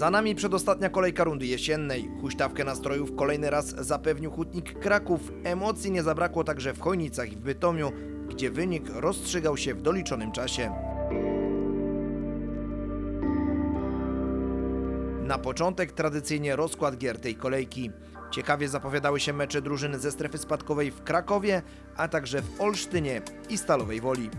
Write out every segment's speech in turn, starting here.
Za nami przedostatnia kolejka rundy jesiennej. Huśtawkę nastrojów kolejny raz zapewnił hutnik Kraków. Emocji nie zabrakło także w Chojnicach i w Bytomiu, gdzie wynik rozstrzygał się w doliczonym czasie. Na początek tradycyjnie rozkład gier tej kolejki. Ciekawie zapowiadały się mecze drużyny ze strefy spadkowej w Krakowie, a także w Olsztynie i Stalowej Woli.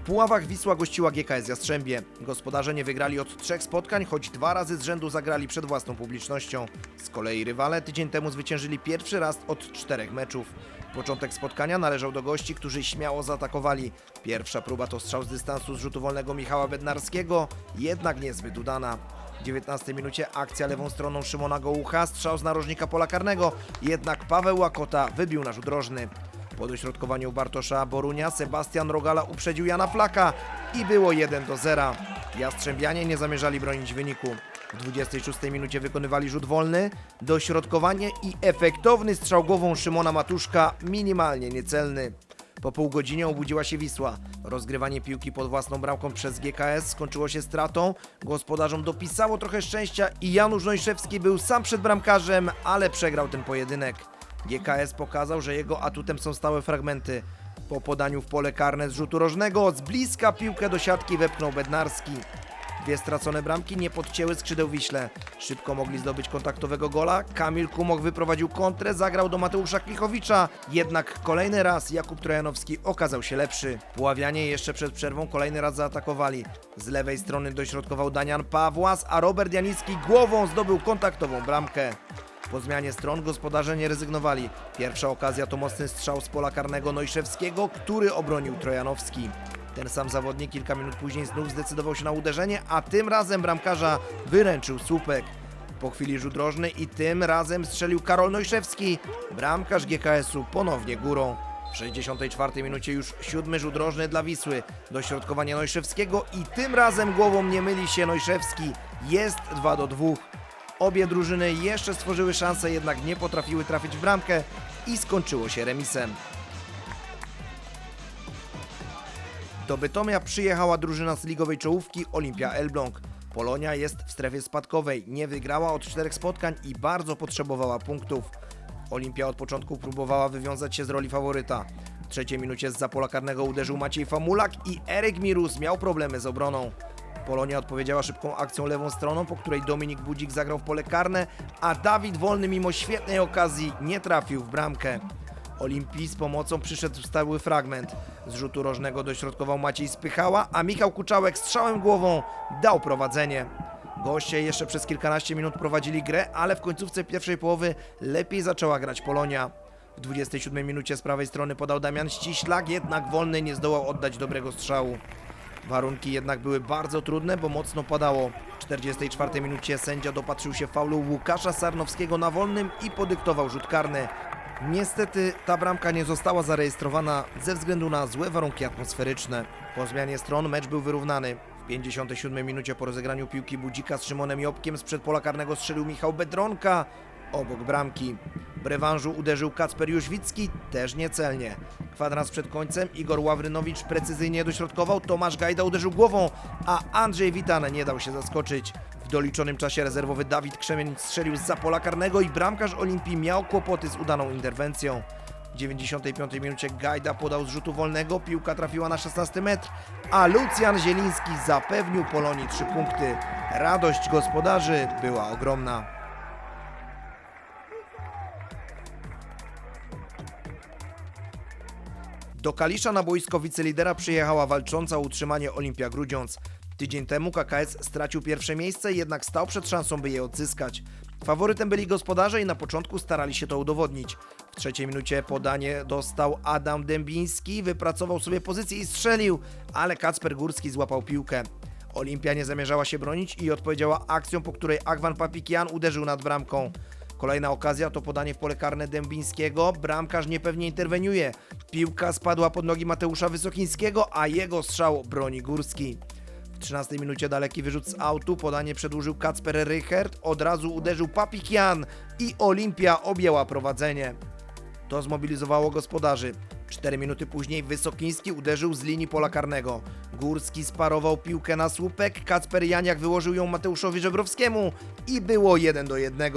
W Puławach Wisła gościła GKS Jastrzębie. Gospodarze nie wygrali od trzech spotkań, choć dwa razy z rzędu zagrali przed własną publicznością. Z kolei rywale tydzień temu zwyciężyli pierwszy raz od czterech meczów. Początek spotkania należał do gości, którzy śmiało zaatakowali. Pierwsza próba to strzał z dystansu z rzutu wolnego Michała Bednarskiego, jednak niezbyt udana. W 19 minucie akcja lewą stroną Szymona Gołucha, strzał z narożnika pola karnego, jednak Paweł Łakota wybił na rzut rożny. Po dośrodkowaniu Bartosza Borunia Sebastian Rogala uprzedził Jana Flaka i było 1 do 0. Jastrzębianie nie zamierzali bronić wyniku. W 26 minucie wykonywali rzut wolny, dośrodkowanie i efektowny strzał głową Szymona Matuszka, minimalnie niecelny. Po pół godzinie obudziła się Wisła. Rozgrywanie piłki pod własną bramką przez GKS skończyło się stratą. Gospodarzom dopisało trochę szczęścia i Janusz Nojszewski był sam przed bramkarzem, ale przegrał ten pojedynek. GKS pokazał, że jego atutem są stałe fragmenty. Po podaniu w pole karne z rzutu rożnego z bliska piłkę do siatki wepchnął Bednarski. Dwie stracone bramki nie podcięły skrzydeł Wiśle. Szybko mogli zdobyć kontaktowego gola. Kamil Kumok wyprowadził kontrę, zagrał do Mateusza Klichowicza. Jednak kolejny raz Jakub Trojanowski okazał się lepszy. Puławianie jeszcze przed przerwą kolejny raz zaatakowali. Z lewej strony dośrodkował Danian Pawłas, a Robert Janicki głową zdobył kontaktową bramkę. Po zmianie stron gospodarze nie rezygnowali. Pierwsza okazja to mocny strzał z pola karnego Nojszewskiego, który obronił Trojanowski. Ten sam zawodnik kilka minut później znów zdecydował się na uderzenie, a tym razem bramkarza wyręczył słupek. Po chwili rzut rożny i tym razem strzelił Karol Nojszewski. Bramkarz GKS-u ponownie górą. W 64 minucie już siódmy rzut rożny dla Wisły. Dośrodkowanie Nojszewskiego i tym razem głową nie myli się Nojszewski. Jest 2 do 2. Obie drużyny jeszcze stworzyły szansę, jednak nie potrafiły trafić w bramkę i skończyło się remisem. Do Bytomia przyjechała drużyna z ligowej czołówki Olimpia Elbląg. Polonia jest w strefie spadkowej, nie wygrała od czterech spotkań i bardzo potrzebowała punktów. Olimpia od początku próbowała wywiązać się z roli faworyta. W trzeciej minucie z zapola karnego uderzył Maciej Famulak i Eryk Mirus miał problemy z obroną. Polonia odpowiedziała szybką akcją lewą stroną, po której Dominik Budzik zagrał w pole karne, a Dawid Wolny mimo świetnej okazji nie trafił w bramkę. Olimpii z pomocą przyszedł stały fragment. Z rzutu rożnego dośrodkował Maciej Spychała, a Michał Kuczałek strzałem głową dał prowadzenie. Goście jeszcze przez kilkanaście minut prowadzili grę, ale w końcówce pierwszej połowy lepiej zaczęła grać Polonia. W 27 minucie z prawej strony podał Damian Ściślak, jednak Wolny nie zdołał oddać dobrego strzału. Warunki jednak były bardzo trudne, bo mocno padało. W 44 minucie sędzia dopatrzył się faulu Łukasza Sarnowskiego na wolnym i podyktował rzut karny. Niestety ta bramka nie została zarejestrowana ze względu na złe warunki atmosferyczne. Po zmianie stron mecz był wyrównany. W 57 minucie po rozegraniu piłki Budzika z Szymonem Jobkiem z pola karnego strzelił Michał Bedronka obok bramki. W rewanżu uderzył Kacper Jóźwicki, też niecelnie. Kwadrans przed końcem Igor Ławrynowicz precyzyjnie dośrodkował, Tomasz Gajda uderzył głową, a Andrzej Witan nie dał się zaskoczyć. W doliczonym czasie rezerwowy Dawid Krzemień strzelił z pola karnego i bramkarz Olimpii miał kłopoty z udaną interwencją. W 95 minucie Gajda podał z rzutu wolnego, piłka trafiła na 16 metr, a Lucjan Zieliński zapewnił Polonii 3 punkty. Radość gospodarzy była ogromna. Do Kalisza na boisko wicelidera przyjechała walcząca o utrzymanie Olimpia Grudziądz. Tydzień temu KKS stracił pierwsze miejsce, jednak stał przed szansą, by je odzyskać. Faworytem byli gospodarze i na początku starali się to udowodnić. W trzeciej minucie podanie dostał Adam Dębiński, wypracował sobie pozycję i strzelił, ale Kacper Górski złapał piłkę. Olimpia nie zamierzała się bronić i odpowiedziała akcją, po której Agwan Papikian uderzył nad bramką. Kolejna okazja to podanie w pole karne Dębińskiego. Bramkarz niepewnie interweniuje. Piłka spadła pod nogi Mateusza Wysokińskiego, a jego strzał broni Górski. W 13 minucie daleki wyrzut z autu, podanie przedłużył Kacper Rychert, od razu uderzył Papikian i Olimpia objęła prowadzenie. To zmobilizowało gospodarzy. Cztery minuty później Wysokiński uderzył z linii pola karnego. Górski sparował piłkę na słupek, Kacper Janiak wyłożył ją Mateuszowi Żebrowskiemu i było 1 do 1.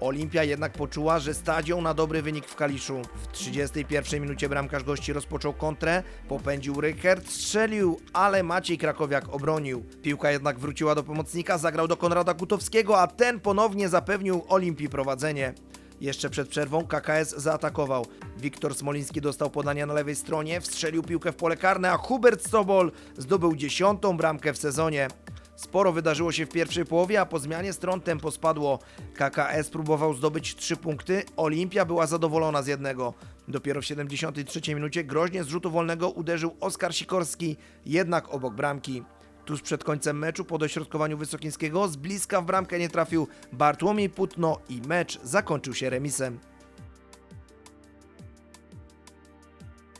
Olimpia jednak poczuła, że stać ją na dobry wynik w Kaliszu. W 31 minucie bramkarz gości rozpoczął kontrę, popędził Rykert, strzelił, ale Maciej Krakowiak obronił. Piłka jednak wróciła do pomocnika, zagrał do Konrada Kutowskiego, a ten ponownie zapewnił Olimpii prowadzenie. Jeszcze przed przerwą KKS zaatakował. Wiktor Smoliński dostał podania na lewej stronie, wstrzelił piłkę w pole karne, a Hubert Sobol zdobył dziesiątą bramkę w sezonie. Sporo wydarzyło się w pierwszej połowie, a po zmianie stron tempo spadło. KKS próbował zdobyć trzy punkty, Olimpia była zadowolona z jednego. Dopiero w 73 minucie groźnie z rzutu wolnego uderzył Oskar Sikorski, jednak obok bramki. Tuż przed końcem meczu po dośrodkowaniu Wysokińskiego z bliska w bramkę nie trafił Bartłomiej Putno i mecz zakończył się remisem.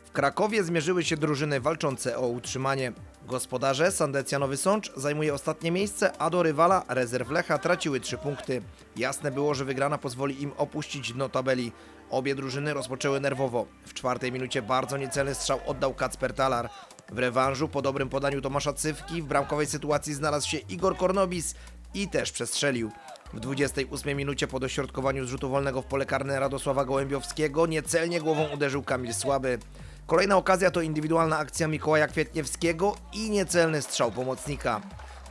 W Krakowie zmierzyły się drużyny walczące o utrzymanie. Gospodarze Sandecja Nowy Sącz zajmuje ostatnie miejsce, a do rywala rezerw Lecha traciły 3 punkty. Jasne było, że wygrana pozwoli im opuścić dno tabeli. Obie drużyny rozpoczęły nerwowo. W czwartej minucie bardzo niecelny strzał oddał Kacper Talar. W rewanżu po dobrym podaniu Tomasza Cywki w bramkowej sytuacji znalazł się Igor Kornobis i też przestrzelił. W 28 minucie po dośrodkowaniu z rzutu wolnego w pole karne Radosława Gołębiowskiego niecelnie głową uderzył Kamil Słaby. Kolejna okazja to indywidualna akcja Mikołaja Kwietniewskiego i niecelny strzał pomocnika.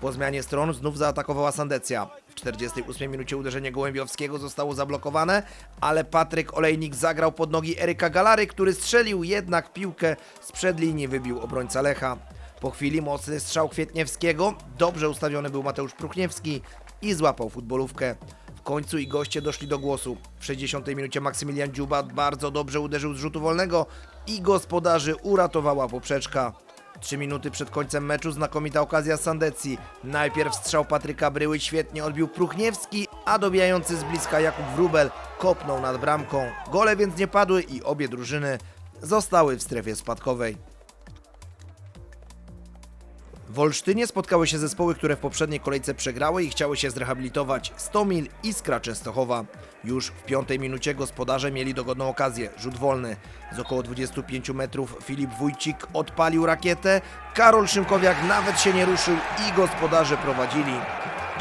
Po zmianie stron znów zaatakowała Sandecja. W 48 minucie uderzenie Gołębiowskiego zostało zablokowane, ale Patryk Olejnik zagrał pod nogi Eryka Galary, który strzelił jednak piłkę sprzed linii wybił obrońca Lecha. Po chwili mocny strzał Kwietniewskiego, dobrze ustawiony był Mateusz Pruchniewski i złapał futbolówkę. W końcu i goście doszli do głosu. W 60 minucie Maksymilian Dziuba bardzo dobrze uderzył z rzutu wolnego i gospodarzy uratowała poprzeczka. Trzy minuty przed końcem meczu znakomita okazja Sandecji. Najpierw strzał Patryka Bryły świetnie odbił Pruchniewski, a dobijający z bliska Jakub Wrubel kopnął nad bramką. Gole więc nie padły i obie drużyny zostały w strefie spadkowej. W Olsztynie spotkały się zespoły, które w poprzedniej kolejce przegrały i chciały się zrehabilitować. Stomil i Skra Częstochowa. Już w piątej minucie gospodarze mieli dogodną okazję. Rzut wolny. Z około 25 metrów Filip Wójcik odpalił rakietę. Karol Szymkowiak nawet się nie ruszył i gospodarze prowadzili.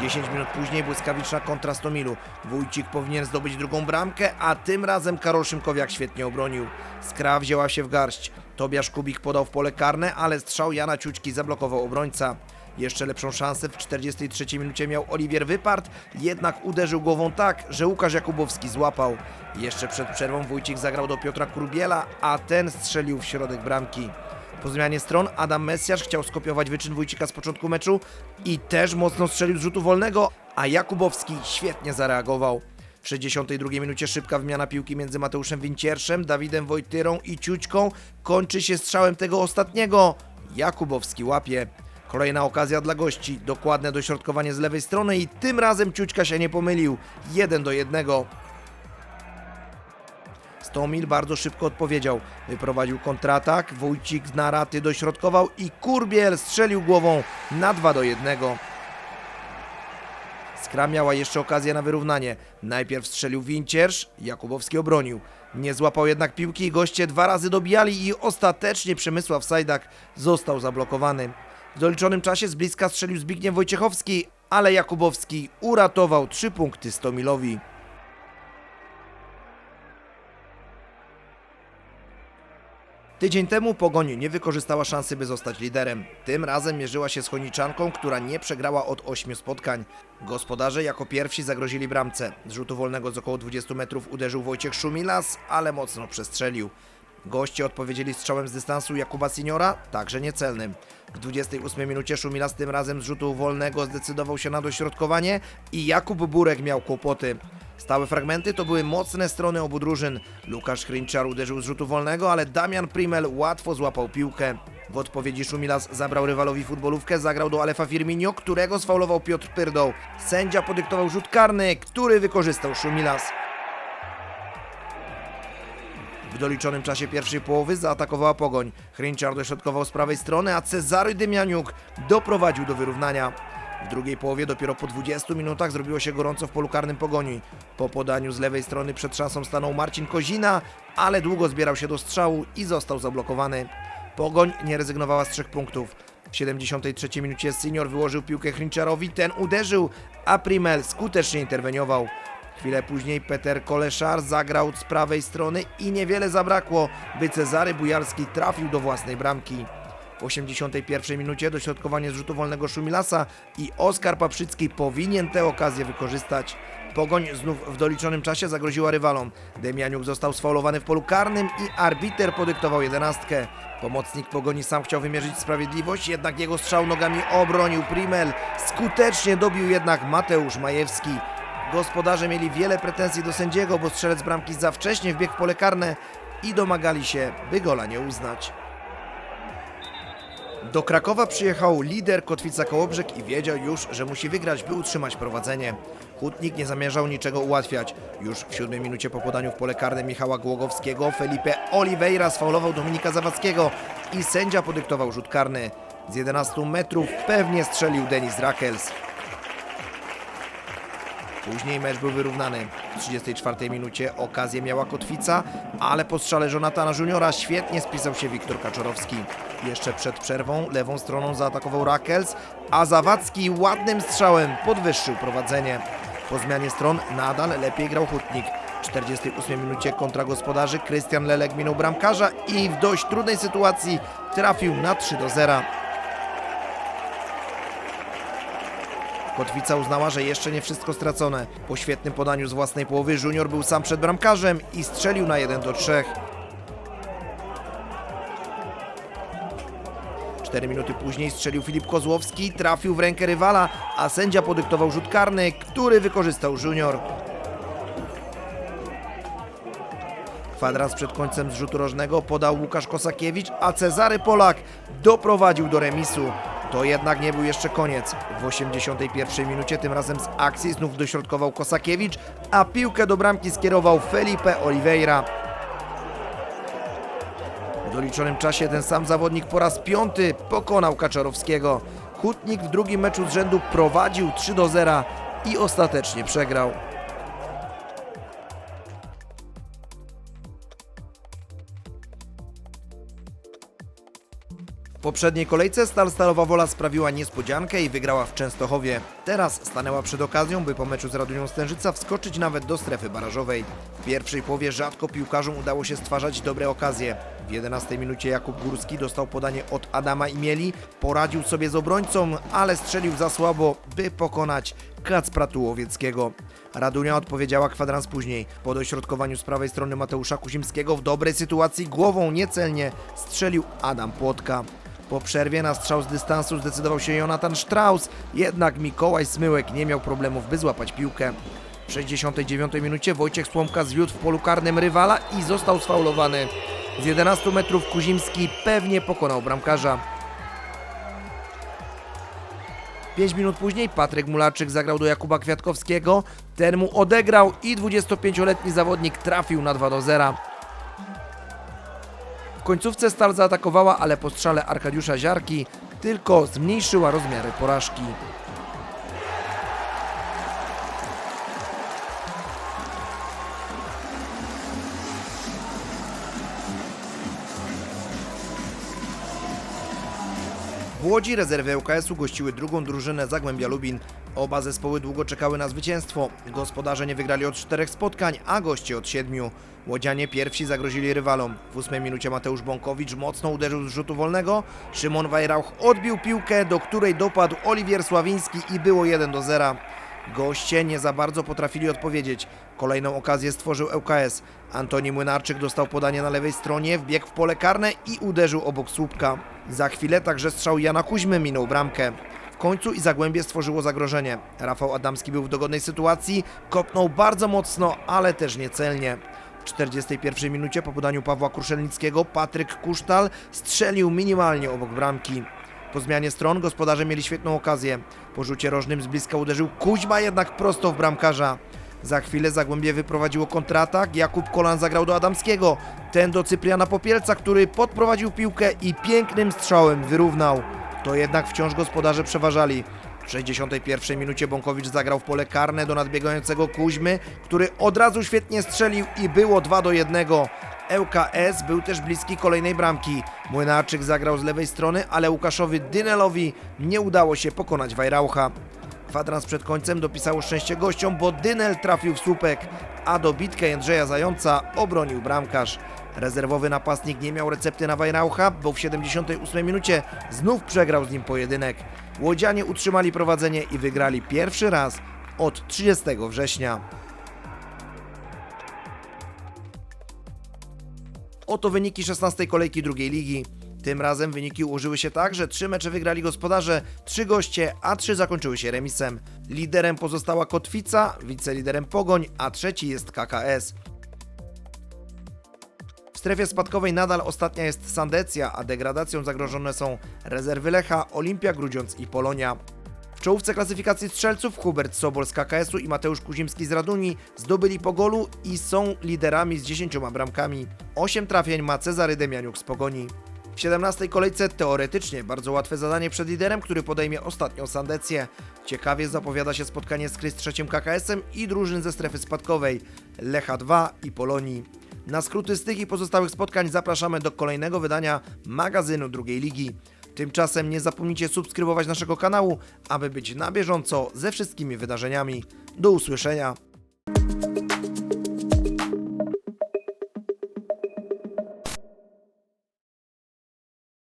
10 minut później błyskawiczna kontra Stomilu. Wójcik powinien zdobyć drugą bramkę, a tym razem Karol Szymkowiak świetnie obronił. Skra wzięła się w garść. Tobiasz Kubik podał w pole karne, ale strzał Jana Ciućki zablokował obrońca. Jeszcze lepszą szansę w 43 minucie miał Oliwier Wypart, jednak uderzył głową tak, że Łukasz Jakubowski złapał. Jeszcze przed przerwą Wójcik zagrał do Piotra Kurbiela, a ten strzelił w środek bramki. Po zmianie stron Adam Mesjasz chciał skopiować wyczyn Wójcika z początku meczu i też mocno strzelił z rzutu wolnego, a Jakubowski świetnie zareagował. W 62 minucie szybka wymiana piłki między Mateuszem Wincierszem, Dawidem Wojtyrą i Ciućką kończy się strzałem tego ostatniego. Jakubowski łapie. Kolejna okazja dla gości, dokładne dośrodkowanie z lewej strony i tym razem Ciućka się nie pomylił. 1 do 1. Stomil bardzo szybko odpowiedział. Wyprowadził kontratak, Wójcik na raty dośrodkował i Kurbiel strzelił głową na 2 do 1. Skra miała jeszcze okazję na wyrównanie. Najpierw strzelił Wincierz, Jakubowski obronił. Nie złapał jednak piłki goście dwa razy dobijali i ostatecznie Przemysław Sajdak został zablokowany. W doliczonym czasie z bliska strzelił Zbigniew Wojciechowski, ale Jakubowski uratował trzy punkty Stomilowi. Tydzień temu Pogoń nie wykorzystała szansy, by zostać liderem. Tym razem mierzyła się z Choniczanką, która nie przegrała od 8 spotkań. Gospodarze jako pierwsi zagrozili bramce. Z rzutu wolnego z około 20 metrów uderzył Wojciech Szumilas, ale mocno przestrzelił. Goście odpowiedzieli strzałem z dystansu Jakuba Seniora, także niecelnym. W 28 minucie Szumilas tym razem z rzutu wolnego zdecydował się na dośrodkowanie i Jakub Burek miał kłopoty. Stałe fragmenty to były mocne strony obu drużyn. Łukasz Hrinczar uderzył z rzutu wolnego, ale Damian Primel łatwo złapał piłkę. W odpowiedzi Szumilas zabrał rywalowi futbolówkę, zagrał do Alefa Firmino, którego sfaulował Piotr Pyrdoł. Sędzia podyktował rzut karny, który wykorzystał Szumilas. W doliczonym czasie pierwszej połowy zaatakowała Pogoń. Hrinczar dośrodkował z prawej strony, a Cezary Dymianiuk doprowadził do wyrównania. W drugiej połowie dopiero po 20 minutach zrobiło się gorąco w polu karnym Pogoni. Po podaniu z lewej strony przed szansą stanął Marcin Kozina, ale długo zbierał się do strzału i został zablokowany. Pogoń nie rezygnowała z trzech punktów. W 73 minucie senior wyłożył piłkę Hrinczarowi, ten uderzył, a Primel skutecznie interweniował. Chwilę później Peter Koleszar zagrał z prawej strony i niewiele zabrakło, by Cezary Bujarski trafił do własnej bramki. W 81 minucie dośrodkowanie z rzutu wolnego Szumilasa i Oskar Paprzycki powinien tę okazję wykorzystać. Pogoń znów w doliczonym czasie zagroziła rywalom. Demianiuk został sfaulowany w polu karnym i arbiter podyktował jedenastkę. Pomocnik Pogoni sam chciał wymierzyć sprawiedliwość, jednak jego strzał nogami obronił Primel. Skutecznie dobił jednak Mateusz Majewski. Gospodarze mieli wiele pretensji do sędziego, bo strzelec bramki za wcześnie wbiegł w pole karne i domagali się, by gola nie uznać. Do Krakowa przyjechał lider Kotwica Kołobrzeg i wiedział już, że musi wygrać, by utrzymać prowadzenie. Hutnik nie zamierzał niczego ułatwiać. Już w siódmej minucie po podaniu w pole karne Michała Głogowskiego Felipe Oliveira sfaulował Dominika Zawadzkiego i sędzia podyktował rzut karny. Z 11 metrów pewnie strzelił Denis Rakels. Później mecz był wyrównany. W 34 minucie okazję miała Kotwica, ale po strzale Jonatana Juniora świetnie spisał się Wiktor Kaczorowski. Jeszcze przed przerwą lewą stroną zaatakował Rakels, a Zawadzki ładnym strzałem podwyższył prowadzenie. Po zmianie stron nadal lepiej grał Hutnik. W 48 minucie kontra gospodarzy Krystian Lelek minął bramkarza i w dość trudnej sytuacji trafił na 3 do 0. Kotwica uznała, że jeszcze nie wszystko stracone. Po świetnym podaniu z własnej połowy Junior był sam przed bramkarzem i strzelił na 1 do 3. 4 minuty później strzelił Filip Kozłowski, trafił w rękę rywala, a sędzia podyktował rzut karny, który wykorzystał Junior. Kwadrans przed końcem zrzutu rożnego podał Łukasz Kosakiewicz, a Cezary Polak doprowadził do remisu. To jednak nie był jeszcze koniec. W 81 minucie tym razem z akcji znów dośrodkował Kosakiewicz, a piłkę do bramki skierował Felipe Oliveira. W doliczonym czasie ten sam zawodnik po raz piąty pokonał Kaczorowskiego. Hutnik w drugim meczu z rzędu prowadził 3 do 0 i ostatecznie przegrał. Poprzedniej kolejce Stal Stalowa Wola sprawiła niespodziankę i wygrała w Częstochowie. Teraz stanęła przed okazją, by po meczu z Radunią Stężyca wskoczyć nawet do strefy barażowej. W pierwszej połowie rzadko piłkarzom udało się stwarzać dobre okazje. W 11 minucie Jakub Górski dostał podanie od Adama Imieli, poradził sobie z obrońcą, ale strzelił za słabo, by pokonać Kacpra Tułowieckiego. Radunia odpowiedziała kwadrans później. Po dośrodkowaniu z prawej strony Mateusza Kuzimskiego w dobrej sytuacji głową niecelnie strzelił Adam Płotka. Po przerwie na strzał z dystansu zdecydował się Jonathan Strauss, jednak Mikołaj Smyłek nie miał problemów, by złapać piłkę. W 69 minucie Wojciech Słomka zwiódł w polu karnym rywala i został sfaulowany. Z 11 metrów Kuzimski pewnie pokonał bramkarza. 5 minut później Patryk Mularczyk zagrał do Jakuba Kwiatkowskiego. Ten mu odegrał i 25-letni zawodnik trafił na 2 do 0. Końcówce Stal zaatakowała, ale po strzale Arkadiusza Ziarki tylko zmniejszyła rozmiary porażki. Łodzi rezerwy ŁKS-u gościły drugą drużynę Zagłębia Lubin. Oba zespoły długo czekały na zwycięstwo. Gospodarze nie wygrali od czterech spotkań, a goście od siedmiu. Łodzianie pierwsi zagrozili rywalom. W ósmej minucie Mateusz Bąkowicz mocno uderzył z rzutu wolnego. Szymon Wajrauch odbił piłkę, do której dopadł Oliwier Sławiński i było 1 do 0. Goście nie za bardzo potrafili odpowiedzieć. Kolejną okazję stworzył ŁKS. Antoni Młynarczyk dostał podanie na lewej stronie, wbiegł w pole karne i uderzył obok słupka. Za chwilę także strzał Jana Kuźmy minął bramkę. W końcu i Zagłębie stworzyło zagrożenie. Rafał Adamski był w dogodnej sytuacji, kopnął bardzo mocno, ale też niecelnie. W 41 minucie po podaniu Pawła Kruszelnickiego Patryk Kusztal strzelił minimalnie obok bramki. Po zmianie stron gospodarze mieli świetną okazję. Po rzucie rożnym z bliska uderzył Kuźma jednak prosto w bramkarza. Za chwilę Zagłębie wyprowadziło kontratak, Jakub Kolan zagrał do Adamskiego, ten do Cypriana Popielca, który podprowadził piłkę i pięknym strzałem wyrównał. To jednak wciąż gospodarze przeważali. W 61 minucie Bąkowicz zagrał w pole karne do nadbiegającego Kuźmy, który od razu świetnie strzelił i było 2 do 1. ŁKS był też bliski kolejnej bramki. Młynarczyk zagrał z lewej strony, ale Łukaszowi Dynelowi nie udało się pokonać Wajraucha. Kwadrans przed końcem dopisało szczęście gościom, bo Dynel trafił w słupek, a dobitkę Jędrzeja Zająca obronił bramkarz. Rezerwowy napastnik nie miał recepty na Wajraucha, bo w 78 minucie znów przegrał z nim pojedynek. Łodzianie utrzymali prowadzenie i wygrali pierwszy raz od 30 września. Oto wyniki 16 kolejki drugiej ligi. Tym razem wyniki ułożyły się tak, że trzy mecze wygrali gospodarze, trzy goście, a trzy zakończyły się remisem. Liderem pozostała Kotwica, wiceliderem Pogoń, a trzeci jest KKS. W strefie spadkowej nadal ostatnia jest Sandecja, a degradacją zagrożone są rezerwy Lecha, Olimpia Grudziądz i Polonia. Czołówce klasyfikacji strzelców Hubert Sobol z KKS-u i Mateusz Kuzimski z Raduni zdobyli po golu i są liderami z 10 bramkami. 8 trafień ma Cezary Demianiuk z Pogoni. W 17 kolejce teoretycznie bardzo łatwe zadanie przed liderem, który podejmie ostatnią sandecję. Ciekawie zapowiada się spotkanie z Krys trzecim KKS-em i drużyn ze strefy spadkowej Lecha 2 i Polonii. Na skróty z tych i pozostałych spotkań zapraszamy do kolejnego wydania magazynu drugiej ligi. Tymczasem nie zapomnijcie subskrybować naszego kanału, aby być na bieżąco ze wszystkimi wydarzeniami. Do usłyszenia.